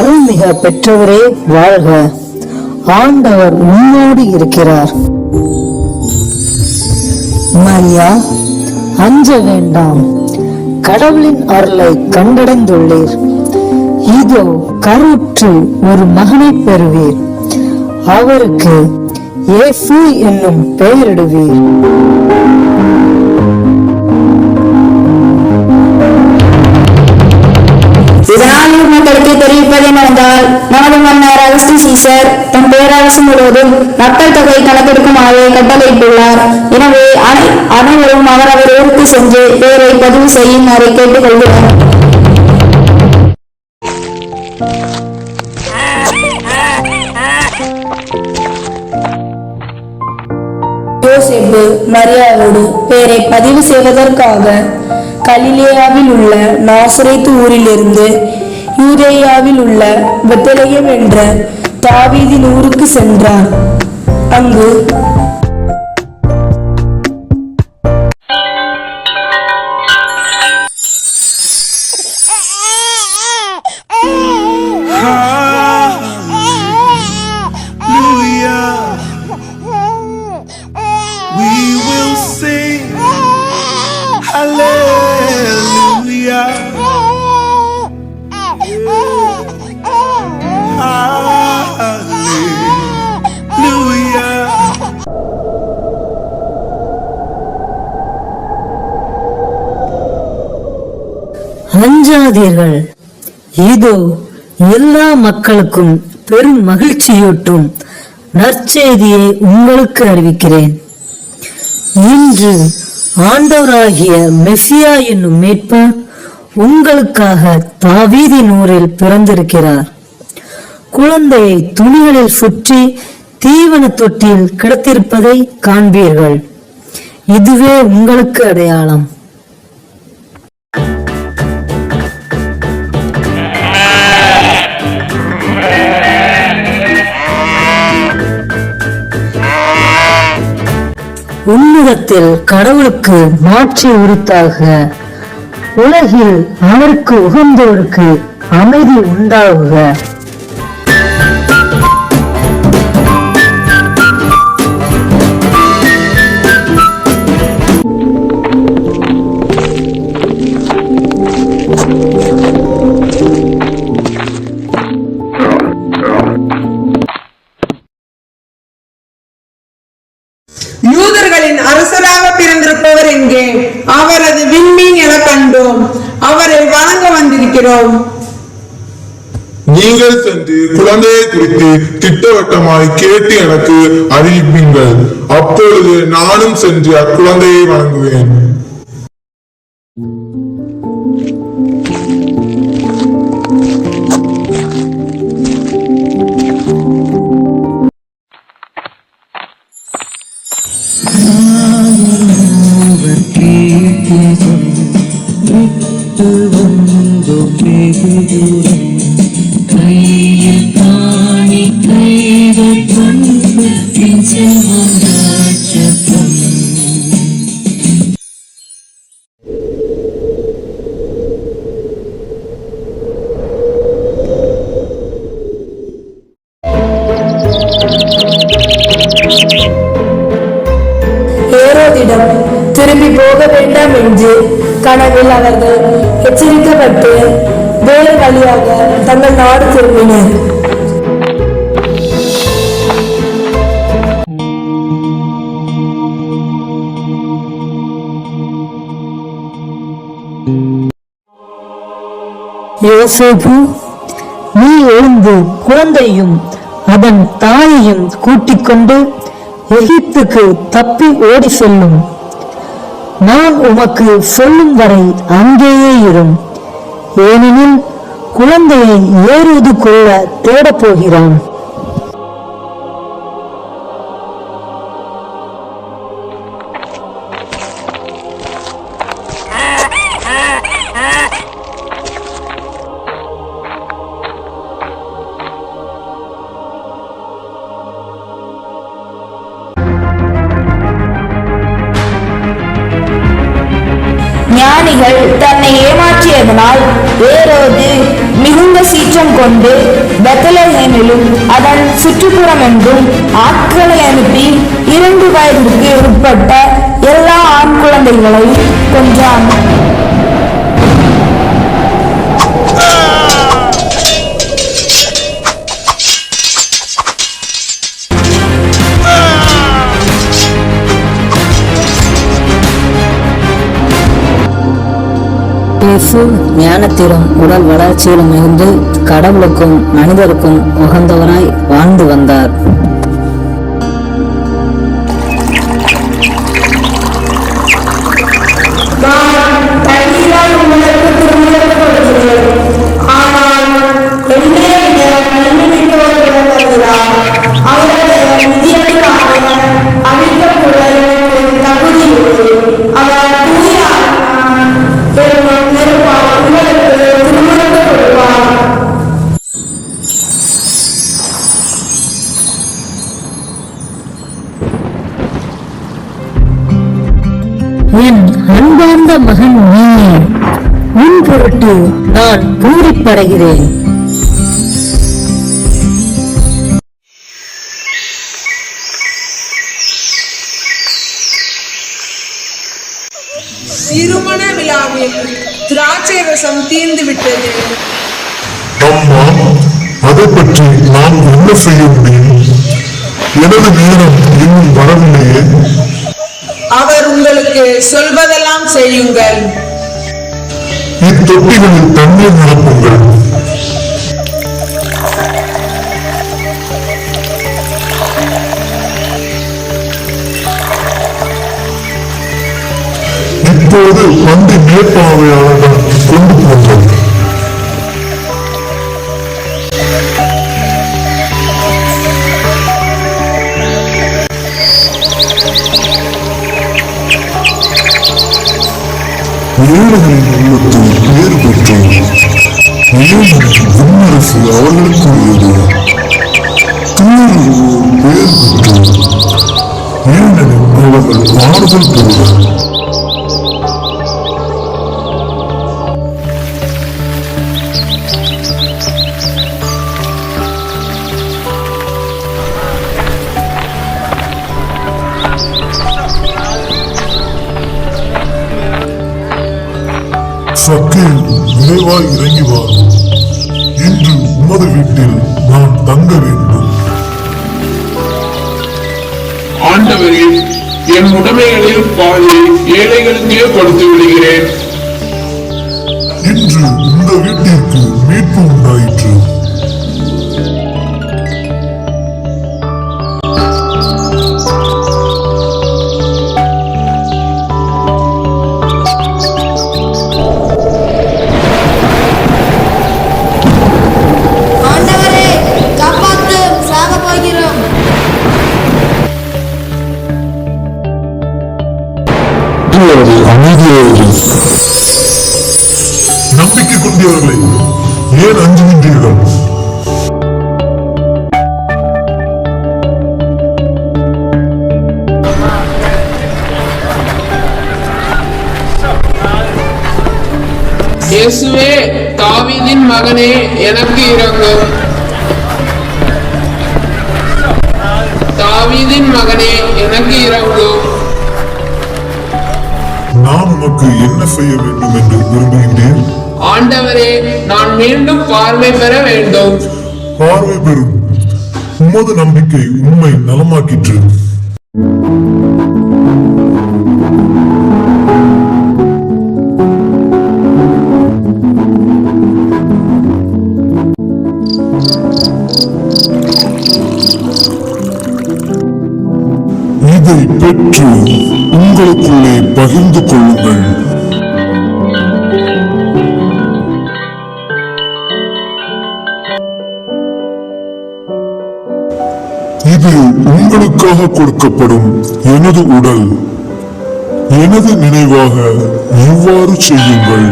அருள்மிக பெற்றவரே வாழ்க. ஆண்டவர் உன்னோடு இருக்கிறார். மரியா அஞ்ச வேண்டாம். கடவுளின் அருளை கண்டடைந்துள்ளீர். இதோ கருற்று ஒரு மகனை பெறுவீர். அவருக்கு இயேசு என்னும் பெயரிடுவீர். மக்களுக்கு தெரிவிப்பது என்னவென்றால் நமது மன்னர் அகஸ்தி சீசர் தன் பேரரசு முழுவதும் மக்கள் தொகை கணக்கெடுக்குமாறு கட்டளையிட்டுள்ளார். எனவே அனை- அனைவரும் அவரவர் ஊருக்கு சென்று பேரை பதிவு செய்யுமாறு கேட்டுக்கொள்கிறார் யோசேப்பு மரியாவோடு பேரை பதிவு செய்வதற்காக கலிலேயாவில் உள்ள நாசரேத்து ஊரிலிருந்து யூதேயாவில் உள்ள வெத்தலையம் என்ற தாவீதின் ஊருக்கு சென்றார். அங்கு அஞ்சாதீர்கள் இதோ எல்லா மக்களுக்கும் பெரும் மகிழ்ச்சியூட்டும் நற்செய்தியை உங்களுக்கு அறிவிக்கிறேன். இன்று ஆண்டவராகிய மெசியா என்னும் மீட்பர் உங்களுக்காக தாவீதி நூரில் பிறந்திருக்கிறார். குழந்தையை துணிகளில் சுற்றி தீவன தொட்டியில் கிடத்திருப்பதை காண்பீர்கள். இதுவே உங்களுக்கு அடையாளம். உன்னிடத்தில் கடவுளுக்கு மாற்றி உரித்தாக. உலகில் அவருக்கு உகந்தோருக்கு அமைதி உண்டாகுக. இருக்கிறோம் நீங்கள் சென்று குழந்தையை குறித்து திட்டவட்டமாய் கேட்டு எனக்கு அறிவிப்பீங்கள் அப்பொழுது நானும் சென்று அக்குழந்தையை வணங்குவேன். கனவில் அவர்கள் எச்சரிக்கப்பட்டு வேறு வழியாக தங்கள் நாடு திரும்பினர். யோசேப்பு நீ எழுந்து குழந்தையும் அதன் தாயையும் கூட்டிக் கொண்டு எகிப்துக்கு தப்பி ஓடி செல்லும். நான் உமக்கு சொல்லும் வரை அங்கேயே இரும். ஏனெனில் குழந்தையை ஏறுவது கொள்ள தேடப் போகிறான் ஞானிகள் தன்னை ஏமாற்றியதனால் ஏரோது மிகுந்த சீற்றம் கொண்டு பெத்தலஹேமிலும் அதன் சுற்றுப்புறமெங்கும் ஆட்களை அனுப்பி இரண்டு வயதிற்கு உட்பட்ட எல்லா ஆண் குழந்தைகளையும் கொன்றான். மனசு ஞானத்திலும் உடல் வளர்ச்சியிலும் இருந்து கடவுளுக்கும் மனிதருக்கும் உகந்தவராய் வாழ்ந்து வந்தார். அன்பார்ந்த மகன் நீயே. உன் பொருட்டு நான் பூரிப்படைகிறேன் திருமண விழாவில் திராட்சை ரசம் தீர்ந்து விட்டது அம்மா அதை பற்றி நாம் என்ன செய்ய முடியும்? எனது நேரம் இன்னும் வரவில்லையே. உங்களுக்கு சொல்வதெல்லாம் செய்யுங்கள். இத்தொட்டிகளில் தண்ணீர் நிரப்புங்கள். இப்போது பந்தி மேற்பார்வையாளர்கள் கொண்டு போங்கள். ஏழைகளின் உள்ளத்தில் பேறு பெற்றோம் விண்ணரசு அவர்களுக்குரியது பேர் பெற்றோம் ஏனெனில் அவர்கள் ஆறுதல் பெறுவர் விரைவாய் இறங்கி வா இன்று உமது வீட்டில் நான் தங்க வேண்டும். ஆண்டவரே என் உடைமைகளில் பாதி ஏழைகளுக்கே கொடுத்து விடுகிறேன். இன்று இந்த வீட்டிற்கு மீட்பு உண்டாயிற்று. நம்பிக்கை கொண்டவர்களை ஏன் அஞ்சுகின்றீர்கள்? இயேசுவே தாவீதின் மகனே எனக்கு இறங்கும் தாவீதின் மகனே எனக்கு இறங்கும் நான் உமக்கு என்ன செய்ய வேண்டும் என்று விரும்புகின்றேன்? ஆண்டவரே நான் மீண்டும் பார்வை பெற வேண்டும். பார்வை பெறும். உமது நம்பிக்கை உண்மை நலமாக்கிற்று. பகிர்ந்து கொள்ளுங்கள். இது உங்களுக்காக கொடுக்கப்படும் எனது உடல். எனது நினைவாக இவ்வாறு செய்யுங்கள்.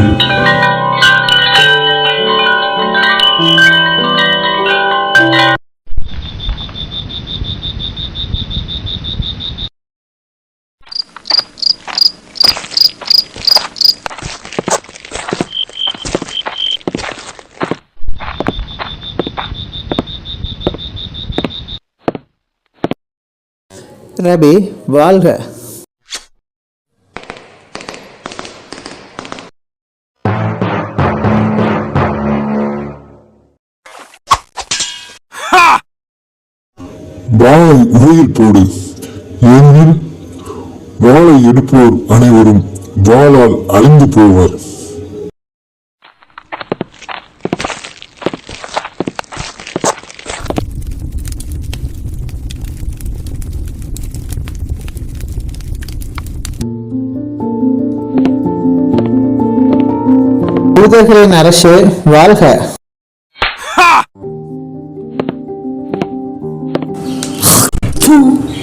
ரபி வாழ்க. வாளை உரையில் போடு. ஏனெனில் வாழை எடுப்போர் அனைவரும் வாழால் அழிந்து போவார். யூதர்களின் அரசே வாழ்க. Hallelujah,